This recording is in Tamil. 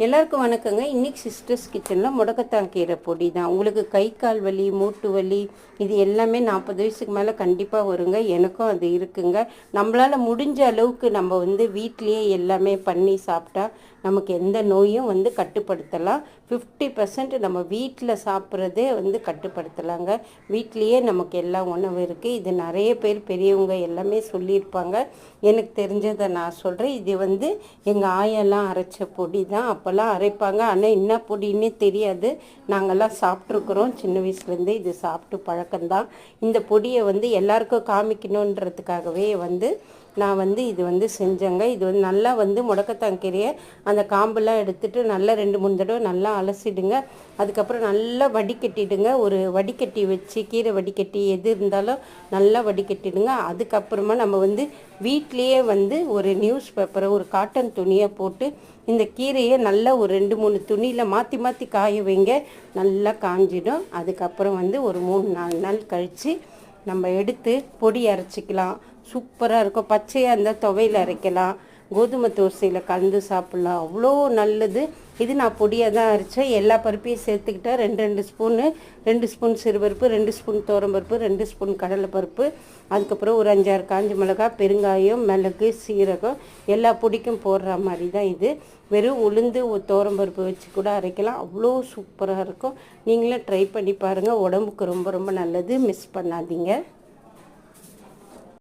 எல்லாருக்கும் வணக்கங்க. இன்னைக்கு சிஸ்டர்ஸ் கிச்சனில் முடக்கத்தான் கீரை பொடி தான். உங்களுக்கு கை கால் வலி மூட்டு வலி இது எல்லாமே நாற்பது வயசுக்கு மேலே கண்டிப்பாக வருங்க. எனக்கும் அது இருக்குங்க. நம்மளால் முடிஞ்ச அளவுக்கு நம்ம வந்து வீட்லேயே எல்லாமே பண்ணி சாப்பிட்டா நமக்கு எந்த நோயும் வந்து கட்டுப்படுத்தலாம். ஃபிஃப்டி பர்சன்ட் நம்ம வீட்டில் சாப்பிட்றதே வந்து கட்டுப்படுத்தலாங்க. வீட்லேயே நமக்கு எல்லா உணவு இருக்குது இது நிறைய பேர் பெரியவங்க எல்லாமே சொல்லியிருப்பாங்க. எனக்கு தெரிஞ்சதை நான் சொல்கிறேன் இது வந்து எங்கள் ஆயெல்லாம் அரைச்ச பொடி தான். அப்போல்லாம் அரைப்பாங்க. ஆனால் என்ன பொடின்னே தெரியாது. நாங்கள்லாம் சாப்பிட்ருக்குறோம் சின்ன வயசுலேருந்தே இது சாப்பிட்டு பழக்கம்தான். இந்த பொடியை வந்து எல்லாருக்கும் காமிக்கணுன்றதுக்காகவே வந்து நான் வந்து இது வந்து செஞ்சேங்க. இது வந்து நல்லா வந்து முடக்கத்தான் கீரையை அந்த காம்பெல்லாம் எடுத்துட்டு நல்லா ரெண்டு மூணு தடவை நல்லா அலசிடுங்க. அதுக்கப்புறம் நல்லா வடிகட்டிடுங்க. ஒரு வடிகட்டி வச்சு கீரை வடிகட்டி எது இருந்தாலும் நல்லா வடிகட்டிடுங்க. அதுக்கப்புறமா நம்ம வந்து வீட்லேயே வந்து ஒரு நியூஸ் பேப்பரை ஒரு காட்டன் துணியை போட்டு இந்த கீரையை நல்லா ஒரு ரெண்டு மூணு துணியில் மாற்றி மாற்றி காய வைங்க. நல்லா காஞ்சிடும். அதுக்கப்புறம் வந்து ஒரு மூணு நாலு நாள் கழித்து நம்ம எடுத்து பொடி அரைச்சிக்கலாம். சூப்பராக இருக்கும். பச்சையாக இருந்தால் துவையில் அரைக்கலாம். கோதுமை தோசையில் கலந்து சாப்பிட்லாம். அவ்வளோ நல்லது. இது நான் பொடியாக தான் அரைச்சேன். எல்லா பருப்பையும் சேர்த்துக்கிட்டேன். ரெண்டு ரெண்டு ஸ்பூனு ரெண்டு ஸ்பூன் சிறுபருப்பு ரெண்டு ஸ்பூன் பருப்பு ரெண்டு ஸ்பூன் கடலைப்பருப்பு. அதுக்கப்புறம் ஒரு அஞ்சாறு காஞ்சி மிளகாய் பெருங்காயம் மிளகு சீரகம் எல்லா பொடிக்கும் போடுற மாதிரி தான் இது. வெறும் உளுந்து பருப்பு வச்சு கூட அரைக்கலாம். அவ்வளோ சூப்பராக இருக்கும். நீங்களே ட்ரை பண்ணி பாருங்கள் உடம்புக்கு ரொம்ப ரொம்ப நல்லது. மிஸ் பண்ணாதீங்க.